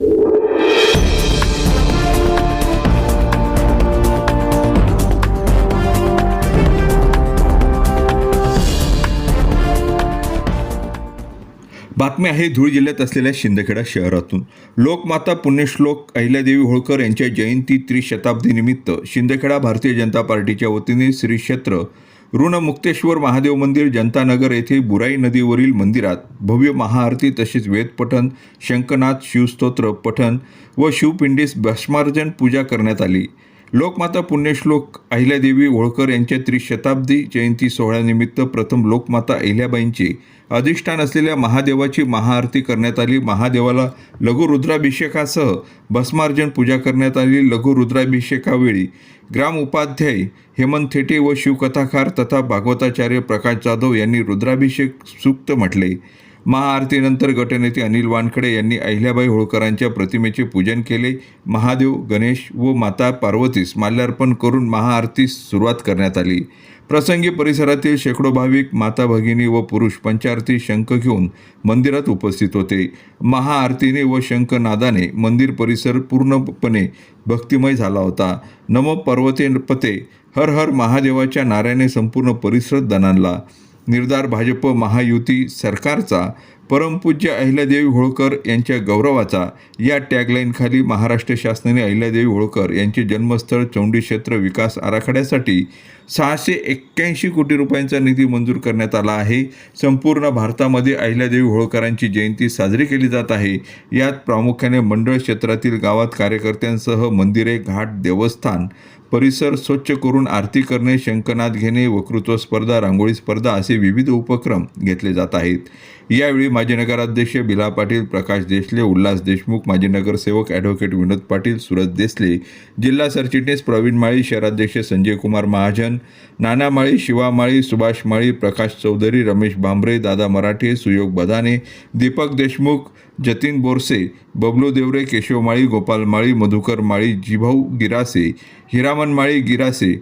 बातमी आहे धुळे जिल्ह्यात असलेल्या शिंदखेडा शहरातून. लोकमाता पुण्यश्लोक अहिल्यादेवी होळकर यांच्या जयंती त्रिशताब्दीनिमित्त शिंदखेडा भारतीय जनता पार्टीच्या वतीने श्री क्षेत्र ऋणमुक्तेश्वर महादेव मंदिर जनतानगर येथे बुराई नदीवरील मंदिरात भव्य महाआरती तसेच वेदपठण शंखनाथ शिवस्तोत्र पठण व शिवपिंडीस भस्मार्जन पूजा करण्यात आली. लोकमाता पुण्यश्लोक अहिल्यादेवी होळकर यांच्या त्रिशताब्दी जयंती सोहळ्यानिमित्त प्रथम लोकमाता अहिल्याबाईंची अधिष्ठान असलेल्या महादेवाची महाआरती करण्यात आली. महादेवाला लघुरुद्राभिषेकासह भस्मार्जन पूजा करण्यात आली. लघुरुद्राभिषेकावेळी ग्राम उपाध्याय हेमंत थेटे व शिवकथाकार तथा भागवताचार्य प्रकाश जाधव यांनी रुद्राभिषेक सूक्त म्हटले. महाआरतीनंतर गटनेते अनिल वानखडे यांनी अहिल्याबाई होळकरांच्या प्रतिमेचे पूजन केले. महादेव गणेश व माता पार्वतीस माल्यार्पण करून महाआरतीस सुरुवात करण्यात आली. प्रसंगी परिसरातील शेकडो भाविक माता भगिनी व पुरुष पंचारती शंख घेऊन मंदिरात उपस्थित होते. महाआरतीने व शंखनादाने मंदिर परिसर पूर्णपणे भक्तिमय झाला होता. नमो पर्वते पते हर हर महादेवाच्या नाऱ्याने संपूर्ण परिसर दणानला निर्धार भाजप महायुती सरकारचा परमपूज्य अहिल्यादेवी होळकर यांच्या गौरवाचा. या टॅगलाईनखाली महाराष्ट्र शासनाने अहिल्यादेवी होळकर यांचे जन्मस्थळ चौंडी क्षेत्र विकास आराखड्यासाठी सहाशे एक्क्याऐंशी कोटी रुपयांचा निधी मंजूर करण्यात आला आहे. संपूर्ण भारतामध्ये अहिल्यादेवी होळकरांची जयंती साजरी केली जात आहे. यात प्रामुख्याने मंडळ क्षेत्रातील गावात कार्यकर्त्यांसह मंदिरे घाट देवस्थान परिसर स्वच्छ करून आरती करणे शंखनाद घेणे वक्तृत्व स्पर्धा रांगोळी स्पर्धा असे विविध उपक्रम घेतले जात आहेत. यावेळी माजी नगराध्यक्ष बिला पाटील प्रकाश देशले उल्हास देशमुख माजी नगरसेवक ॲडव्होकेट विनोद पाटील सुरज देसले जिल्हा सरचिटणीस प्रवीण माळी शहराध्यक्ष संजय कुमार महाजन नाना माळी शिवा माळी सुभाष माळी प्रकाश चौधरी रमेश भांबरे दादा मराठे सुयोग बदाने दीपक देशमुख जतीन बोरसे बबलू देवरे केशव माळी गोपाल माळी मधुकर माळी जिभाऊ गिरासे हिरामन माळी गिरासे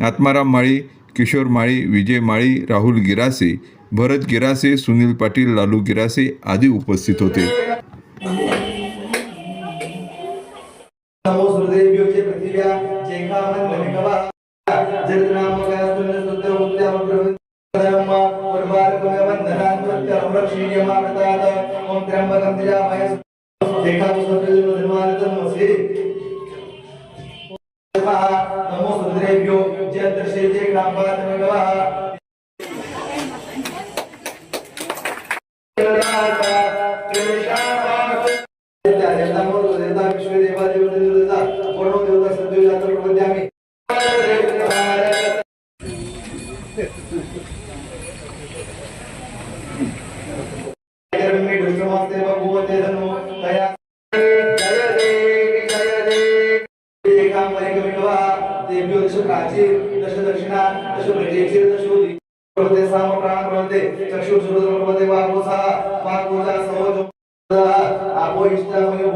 आत्माराम माळी किशोर माळी विजय माळी राहुल गिरासे भरत गिरासे सुनील पाटील लालू गिरासे आदी उपस्थित होते. दशदक्षिणा दश ब्रजेची दशोदी प्रवते साम प्राण प्रवते चक्षुर प्रवते वागोसा वागोसा आपो इष्टामय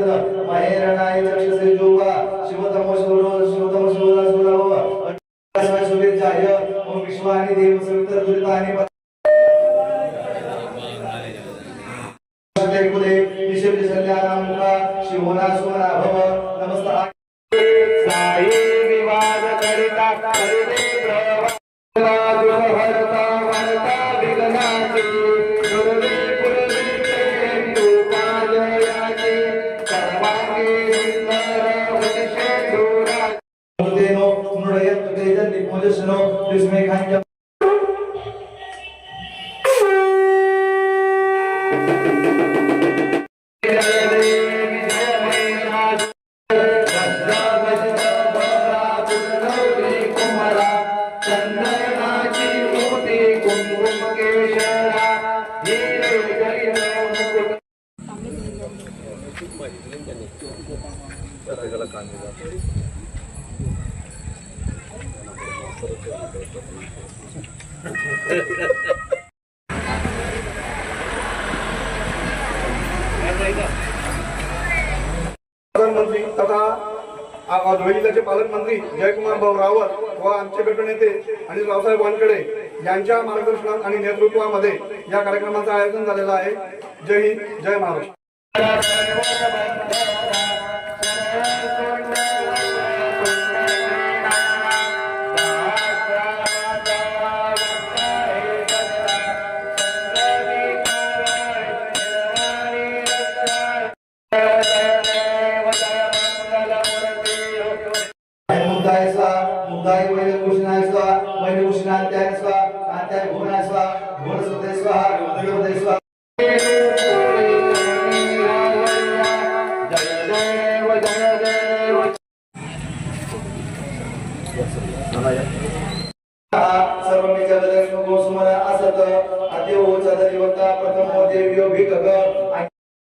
दात महेरणाय चक्षसे जोवा शिवतम शिवरो शिवतम शिवरा शिवराव शुभेच्छाय ओम विश्वानि देव सवितर दुरितानि कुले निशब्द सल्यानां मुखा शिवना सुमना भव नमस्कार साई विवाद करिता करिते प्रवा भरता वरता विघ्नाची दुर्वे पुरविते तू काजयाची सर्वांगे सुंदर वंशे दूरा तेनो मृडयत तेजन निपोजसनो विस्मेघांज प्रधानमंत्री तथा धुळे पालकमंत्री जयकुमार भाऊ रावत व आमचे गटनेते आणि रावसाहेब वानकडे यांच्या मार्गदर्शनात आणि नेतृत्वामध्ये या कार्यक्रमाचं आयोजन झालेलं आहे. जय हिंद जय महाराष्ट्र. मुक्ताय स्वा मुक्ताय वैद्य कृष्णाय स्वा वैद्य कृष्णांत्याय स्वा कांत्याय भुवनाय स्वा भुवन सुते स्वा देवते स्वा सर्वमे जगदक्ष्मो असत अद्यो चदरिवता प्रथमो देव्यो भिकग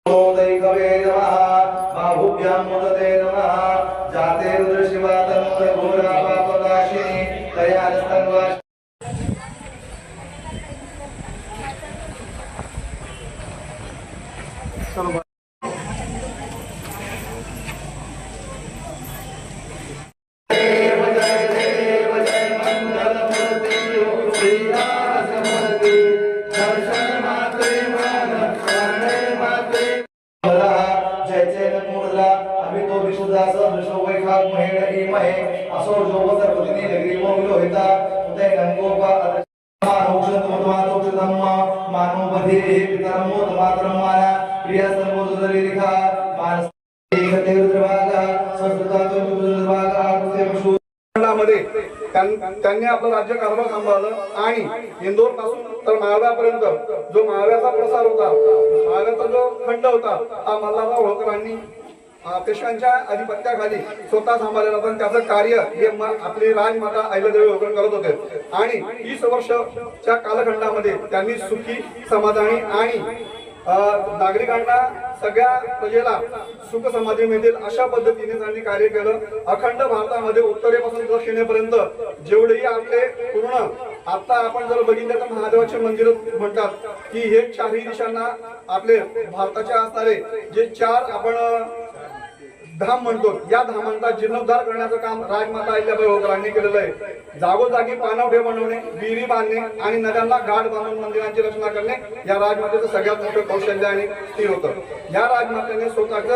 कवे नमः. बाहुभ्यां चलो मानव बधे पितरम मोदमातरम माना. क्रिया सर्वोदरी लिखा मानस एकते रुद्रभागा संस्कृतातो रुद्रभागा आकृते विष्णु मध्ये त्यांनी आपलं राज्य कारभार सांभाळलं आणि इंदोरपासून तर महाव्यापर्यंत जो महाव्याचा प्रसार होता महाव्याचा जो खंड होता हा मल्हारराव होळकरांनी पेशव्यांच्या अधिपत्याखाली स्वतः सांभाळलेला होता त्याचं कार्य हे आपली राजमाता अहिल्यादेवी होळकर करत होते. आणि वीस वर्षच्या कालखंडामध्ये त्यांनी सुखी समाधानी आणि नागरिकांना सगळ्या प्रजेला सुख समाधी मिळतील अशा पद्धतीने त्यांनी कार्य केलं. अखंड भारतामध्ये उत्तरेपासून दक्षिणेपर्यंत जेवढेही आपले पूर्ण आता आपण जर बघितलं तर महादेवाचे मंदिर म्हणतात की हे चारही दिशांना आपले भारताचे असणारे जे चार आपण धाम म्हणतो. या धामांचा जीर्णोद्धार करण्याचं काम राजमाता अहिल्याबाई होळकरांनी केलेलं आहे. जागोजागी पाणवठे बनवणे विहिरी बांधणे आणि नद्यांना घाट बांधून मंदिरांची रचना करणे या राजमातेचं सगळ्यात मोठं कौशल्य आणि स्थिर होतं. या राजमातेने स्वतःच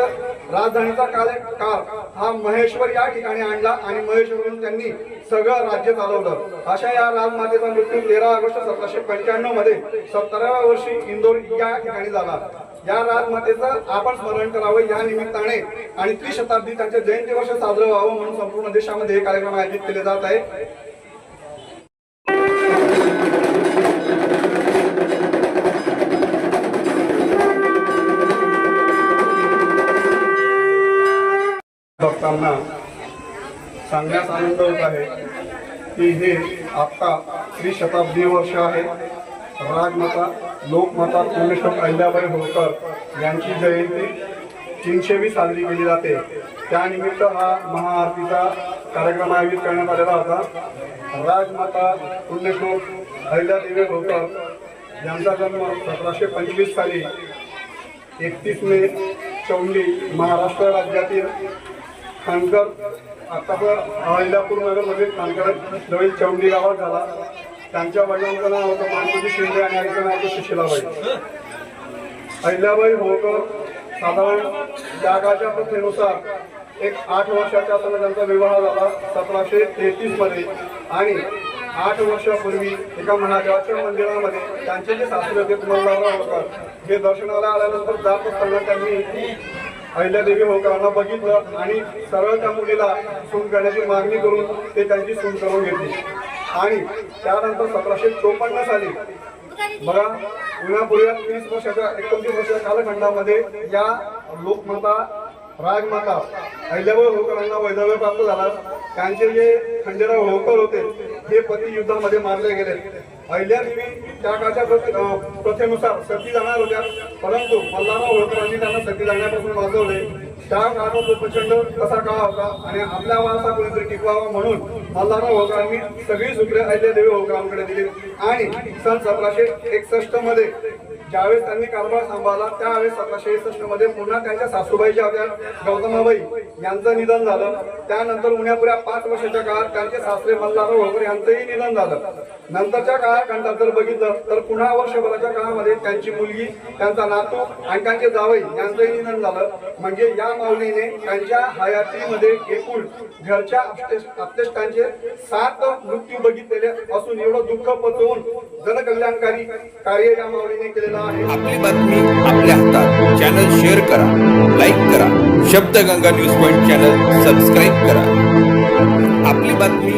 राजधानीचा काल काळ हा महेश्वर या ठिकाणी आणला आणि महेश्वरून त्यांनी सगळं राज्य चालवलं. अशा या राजमातेचा मृत्यू तेरा ऑगस्ट सतराशे पंच्याण्णवमध्ये सत्तराव्या वर्षी इंदोर या ठिकाणी झाला. या राजमातेचं आपण स्मरण करावं या निमित्ताने. आणि त्रिशताब्दी त्यांचे जयंती वर्ष साजरं व्हावं म्हणून संपूर्ण देशामध्ये हे कार्यक्रम आयोजित केले जात आहे भक्तांना सांगण्यास आनंद होत आहे की हे आता त्रिशताब्दी वर्ष आहे. राजमाता लोकमाता पूर्णेश्वर अहिल्याबाई होळकर यांची जयंती तीनशेवी साजरी केली जाते. त्यानिमित्त हा महाआरतीचा कार्यक्रम आयोजित करण्यात आलेला होता. राजमाता पुण्यश्लोक अहिल्यादेवी होळकर यांचा जन्म सतराशे पंचवीस साली एकतीस मे चौंडी महाराष्ट्र राज्यातील खानकर आता अहिल्यापूर नगरमध्ये खानकर जवळ चौंडी गावात झाला. त्यांच्या वडिलांचं नाव होतं मानकोजी शिंदे आणि आईचं नाव होतं सुशिलाबाई. अहिल्याबाई होळकर साधारण त्या काळच्या प्रथेनुसार एक आठ वर्षाच्या असताना त्यांचा विवाह झाला सतराशे तेहतीसमध्ये. आणि आठ वर्षापूर्वी एका महादेवाच्या मंदिरामध्ये त्यांचे जे सासरे होते तुम्हाला होकर हे दर्शनाला आल्यानंतर जात असताना त्यांनी अहिल्यादेवी होकरांना बघितलं आणि सरळ त्या मुलीला सून करण्याची मागणी करून ते त्यांची सून करून घेतली. आणि त्यानंतर सतराशे चोपन्न साली बघा उन्हापूर्वी वीस वर्षाच्या एकोणतीस वर्षाच्या कालखंडामध्ये या लोकमाता राजमाता अहिल्याबाई होळकरांना वैधव्य प्राप्त झाला. त्यांचे जे खंडेराव होळकर होते हे पती युद्धामध्ये मारले गेले. अहिल्यादेवी त्या काळच्या प्रथेनुसार सती जाणार होत्या. परंतु मल्हारराव होळकरांनी त्यांना सती जाण्यापासून वाजवले त्या काळात तो प्रचंड कसा काळ होता आणि आपल्या वारसा कोणीतरी टिकवावा म्हणून मल्हारराव होळकरांनी सगळी सूत्रे अहिल्यादेवी होळकरांकडे दिली. आणि सन सतराशे एकसष्टमध्ये ज्यावेळेस त्यांनी कारभार सांभाळला त्यावेळेस सतराशे एकसष्टमध्ये पुन्हा त्यांच्या सासूबाई ज्या गौतमाबाई यांचं निधन झालं. त्यानंतर उन्हापुऱ्या पाच वर्षाच्या काळात त्यांचे सासरे मल्हारराव होळकर यांचंही निधन झालं. नंतरच्या काळखंडात जर बघितलं तर पुन्हा वर्षभराच्या काळामध्ये त्यांची मुलगी त्यांचा नातू आणि त्यांचे जावई यांचंही निधन झालं. म्हणजे या माऊलीने त्यांच्या हयातीमध्ये एकूण घरच्या अपतेष्ट- सात मृत्यू बघितलेले असून एवढं दुःख पचवून जनकल्याणकारी कार्य या माऊलीने केलेलं आहे. आपली बातमी आपल्या हातात. चॅनल शेअर करा लाईक करा. Shabdganga news point channel subscribe करा. आपली बातमी